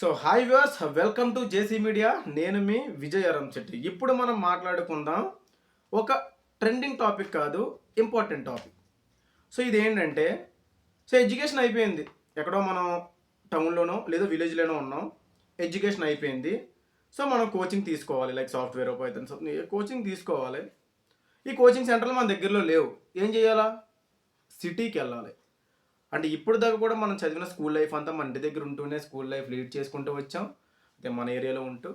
So hi viewers welcome to JC media. నేను మీ విజయరం శెట్టి. ఇప్పుడు మనం మాట్లాడుకుందాం ఒక ట్రెండింగ్ టాపిక్ కాదు ఇంపార్టెంట్ టాపిక్. సో ఇది ఏంటంటే సో ఎడ్యుకేషన్ అయిపోయింది. ఎక్కడో మనం టౌన్లోనో లేదా విలేజ్లోనో ఉన్నాం. ఎడ్యుకేషన్ అయిపోయింది. సో మనం కోచింగ్ తీసుకోవాలి లైక్ సాఫ్ట్వేర్ పైథన్ కోచింగ్ తీసుకోవాలి. ఈ కోచింగ్ సెంటర్లు మన దగ్గరలో లేవు. ఏం చేయాలా? సిటీకి వెళ్ళాలి. అంటే ఇప్పుడు దాకా కూడా మనం చదివిన స్కూల్ లైఫ్ అంతా మన ఇంటి దగ్గర ఉంటూనే స్కూల్ లైఫ్ లీడ్ చేసుకుంటూ వచ్చాం. అదే మన ఏరియాలో ఉంటూ.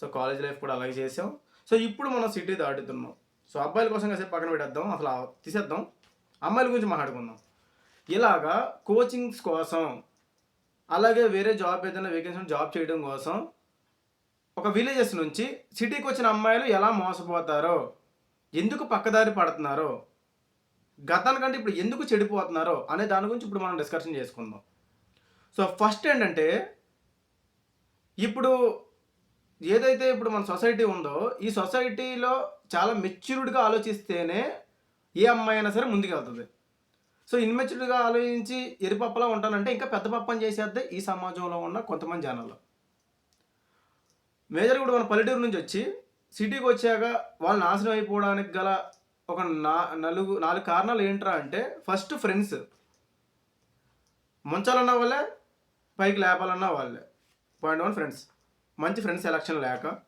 సో కాలేజ్ లైఫ్ కూడా అలాగే చేసాం. సో ఇప్పుడు మనం సిటీ దాటుతున్నాం. సో అబ్బాయిల కోసం కాసేపు పక్కన పెట్టేద్దాం. అసలు తీసేద్దాం. అమ్మాయిల గురించి మాట్లాడుకుందాం. ఇలాగా కోచింగ్స్ కోసం అలాగే వేరే జాబ్ ఏదైనా వేకెన్సీ జాబ్ చేయడం కోసం ఒక విలేజెస్ నుంచి సిటీకి వచ్చిన అమ్మాయిలు ఎలా మోసపోతారో ఎందుకు పక్కదారి పడుతున్నారో గతానికంటే ఇప్పుడు ఎందుకు చెడిపోతున్నారో అనే దాని గురించి ఇప్పుడు మనం డిస్కషన్ చేసుకుందాం. సో ఫస్ట్ ఏంటంటే ఇప్పుడు ఏదైతే ఇప్పుడు మన సొసైటీ ఉందో ఈ సొసైటీలో చాలా మెచ్యూర్డ్గా ఆలోచిస్తేనే ఏ అమ్మాయి అయినా సరే ముందుకు వెళ్తుంది. సో ఇన్మెచ్యూర్డ్గా ఆలోచించి ఎరిపప్పలా ఉంటానంటే ఇంకా పెద్ద పప్పని చేసేద్దే ఈ సమాజంలో ఉన్న కొంతమంది జనాలు. మేజర్ కూడా మన పల్లెటూరు నుంచి వచ్చి సిటీకి వచ్చాక వాళ్ళు నాశనం అయిపోవడానికి గల ఒక నా నలుగు నాలుగు కారణాలు ఏంట్రా అంటే ఫస్ట్ ఫ్రెండ్స్ ముంచాలన్న వాళ్ళే పైకి లేపాలన్న వాళ్ళే. పాయింట్ వన్ ఫ్రెండ్స్ మంచి ఫ్రెండ్స్ సెలక్షన్ లేక.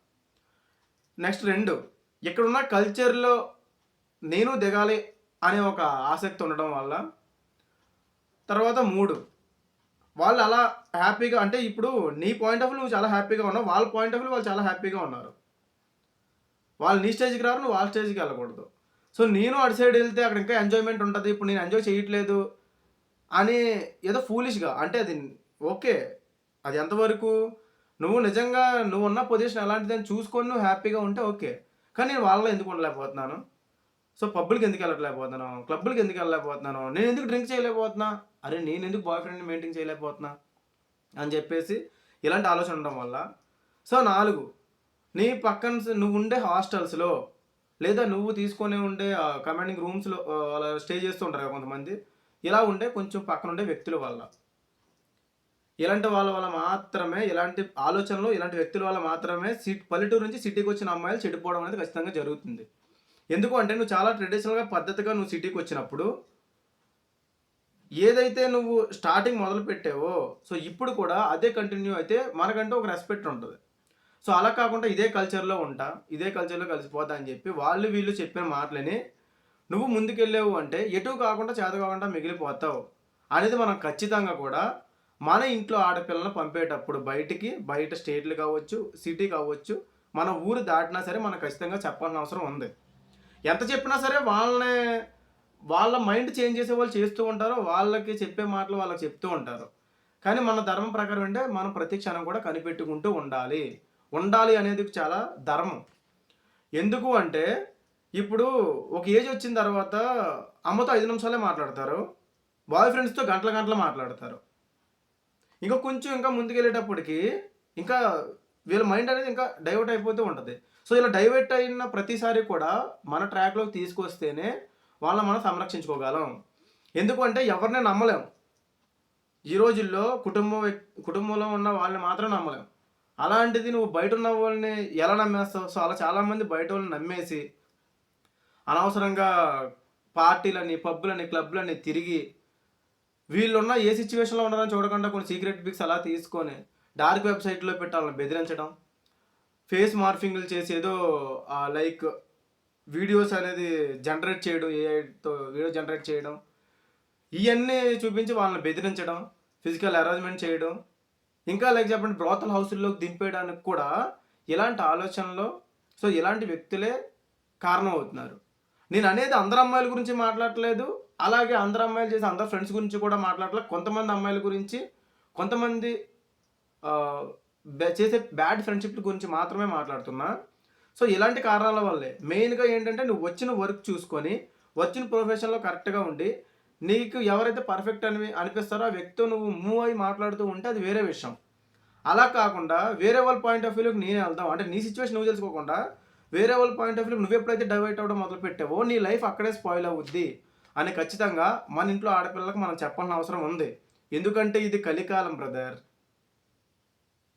నెక్స్ట్ రెండు. ఇక్కడున్న కల్చర్లో నేను దిగాలి అనే ఒక ఆసక్తి ఉండడం వల్ల. తర్వాత మూడు. వాళ్ళు అలా హ్యాపీగా అంటే ఇప్పుడు నీ పాయింట్ ఆఫ్ వ్యూ నువ్వు చాలా హ్యాపీగా ఉన్నావు వాళ్ళ పాయింట్ ఆఫ్ వ్యూ వాళ్ళు చాలా హ్యాపీగా ఉన్నారు. వాళ్ళు నీ స్టేజ్కి రారు నువ్వు వాళ్ళ స్టేజ్కి వెళ్ళకూడదు. సో నేను అటు సైడ్ వెళ్తే అక్కడ ఇంకా ఎంజాయ్మెంట్ ఉంటుంది. ఇప్పుడు నేను ఎంజాయ్ చేయట్లేదు అని ఏదో ఫూలిష్గా అంటే అది ఓకే అది ఎంతవరకు? నువ్వు నిజంగా నువ్వు ఉన్న పొజిషన్ ఎలాంటిదని చూసుకొని నువ్వు హ్యాపీగా ఉంటే ఓకే. కానీ నేను వాళ్ళలో ఎందుకు ఉండలేకపోతున్నాను? సో పబ్బులకి ఎందుకు వెళ్ళట్లేకపోతున్నాను? క్లబ్బులకి ఎందుకు వెళ్ళలేకపోతున్నాను? నేను ఎందుకు డ్రింక్ చేయలేకపోతున్నా? అరే నేను ఎందుకు బాయ్ ఫ్రెండ్ని మెయింటైన్ చేయలేకపోతున్నా? అని చెప్పేసి ఇలాంటి ఆలోచన ఉండడం వల్ల. సో నాలుగు నీ పక్కన నువ్వు ఉండే హాస్టల్స్లో లేదా నువ్వు తీసుకొని ఉండే కమాండింగ్ రూమ్స్లో అలా స్టే చేస్తూ ఉంటారు కొంతమంది. ఇలా ఉండే కొంచెం పక్కన ఉండే వ్యక్తుల వల్ల. ఇలాంటి వాళ్ళ వల్ల మాత్రమే ఇలాంటి ఆలోచనలు ఇలాంటి వ్యక్తుల వల్ల మాత్రమే సిట్ పల్లెటూరు నుంచి సిటీకి వచ్చిన అమ్మాయిలు చెడిపోవడం అనేది ఖచ్చితంగా జరుగుతుంది. ఎందుకు అంటే నువ్వు చాలా ట్రెడిషనల్గా పద్ధతిగా నువ్వు సిటీకి వచ్చినప్పుడు ఏదైతే నువ్వు స్టార్టింగ్ మొదలు పెట్టావో సో ఇప్పుడు కూడా అదే కంటిన్యూ అయితే మనకంటూ ఒక రెస్పెక్ట్ ఉంటుంది. సో అలా కాకుండా ఇదే కల్చర్లో ఉంటా ఇదే కల్చర్లో కలిసిపోతా అని చెప్పి వాళ్ళు వీళ్ళు చెప్పిన మాటలని నువ్వు ముందుకెళ్ళావు అంటే ఎటు కాకుండా చేత కాకుండా మిగిలిపోతావు అనేది మనం ఖచ్చితంగా కూడా మన ఇంట్లో ఆడపిల్లలను పంపేటప్పుడు బయటికి బయట స్టేట్లు కావచ్చు సిటీ కావచ్చు మన ఊరు దాటినా సరే మనం ఖచ్చితంగా చెప్పాల్సిన అవసరం ఉంది. ఎంత చెప్పినా సరే వాళ్ళని వాళ్ళ మైండ్ చేంజ్ చేసే వాళ్ళు చేస్తూ ఉంటారు వాళ్ళకి చెప్పే మాటలు వాళ్ళకి చెప్తూ ఉంటారు. కానీ మన ధర్మం ప్రకారం అంటే మనం ప్రతి క్షణం కూడా కనిపెట్టుకుంటూ ఉండాలి. ఉండాలి అనేది చాలా ధర్మం. ఎందుకు అంటే ఇప్పుడు ఒక ఏజ్ వచ్చిన తర్వాత అమ్మతో ఐదు నిమిషాలే మాట్లాడతారు బాయ్ ఫ్రెండ్స్తో గంటల గంటలు మాట్లాడతారు. ఇంకా కొంచెం ఇంకా ముందుకెళ్ళేటప్పటికి ఇంకా వీళ్ళ మైండ్ అనేది ఇంకా డైవర్ట్ అయిపోతూ ఉంటుంది. సో ఇలా డైవర్ట్ అయిన ప్రతిసారి కూడా మన ట్రాక్లోకి తీసుకొస్తేనే వాళ్ళని మనం సంరక్షించుకోగలం. ఎందుకంటే ఎవరిని నమ్మలేం. ఈ రోజుల్లో కుటుంబం కుటుంబంలో ఉన్న వాళ్ళని మాత్రం నమ్మలేం. అలాంటిది నువ్వు బయట ఉన్న వాళ్ళని ఎలా నమ్మేస్తావు? సో అలా చాలామంది బయట వాళ్ళని నమ్మేసి అనవసరంగా పార్టీలని పబ్బులని క్లబ్లని తిరిగి వీళ్ళున్న ఏ సిచ్యువేషన్లో ఉన్నారని చూడకుండా కొన్ని సీక్రెట్ పిక్స్ అలా తీసుకొని డార్క్ వెబ్సైట్లో పెట్టాలని బెదిరించడం ఫేస్ మార్ఫింగ్లు చేసి ఏదో లైక్ వీడియోస్ అనేది జనరేట్ చేయడం ఏఐతో వీడియో జనరేట్ చేయడం ఇవన్నీ చూపించి వాళ్ళని బెదిరించడం ఫిజికల్ అరేంజ్మెంట్ చేయడం ఇంకా లైక్ చెప్పండి బ్రోతల్ హౌస్లోకి దింపేయడానికి కూడా ఇలాంటి ఆలోచనలో సో ఇలాంటి వ్యక్తులే కారణం అవుతున్నారు నేను అనేది అందరు అమ్మాయిల గురించి మాట్లాడట్లేదు అలాగే అందరు అమ్మాయిలు చేసే అందరు ఫ్రెండ్స్ గురించి కూడా మాట్లాడలేదు. కొంతమంది అమ్మాయిల గురించి కొంతమంది చేసే బ్యాడ్ ఫ్రెండ్షిప్ గురించి మాత్రమే మాట్లాడుతున్నా. సో ఇలాంటి కారణాల వల్లే మెయిన్గా ఏంటంటే నువ్వు వచ్చిన వర్క్ చూసుకొని వచ్చిన ప్రొఫెషన్లో కరెక్ట్గా ఉండి నీకు ఎవరైతే పర్ఫెక్ట్ అని అనిపిస్తారో ఆ వ్యక్తితో నువ్వు మూవ్ అయ్యి మాట్లాడుతూ ఉంటే అది వేరే విషయం. అలా కాకుండా వేరే వాళ్ళ పాయింట్ ఆఫ్ వ్యూలోకి నేనే వెళ్తాం అంటే నీ సిచ్యువేషన్ నువ్వు తెలుసుకోకుండా వేరే వాళ్ళ పాయింట్ ఆఫ్ వ్యూ నువ్వు ఎప్పుడైతే డైవర్ట్ అవ్వడం మొదలు పెట్టావో నీ లైఫ్ అక్కడే స్పాయిల్ అవుద్ది అని ఖచ్చితంగా మన ఇంట్లో ఆడపిల్లలకు మనం చెప్పాల్సిన అవసరం ఉంది. ఎందుకంటే ఇది కలికాలం బ్రదర్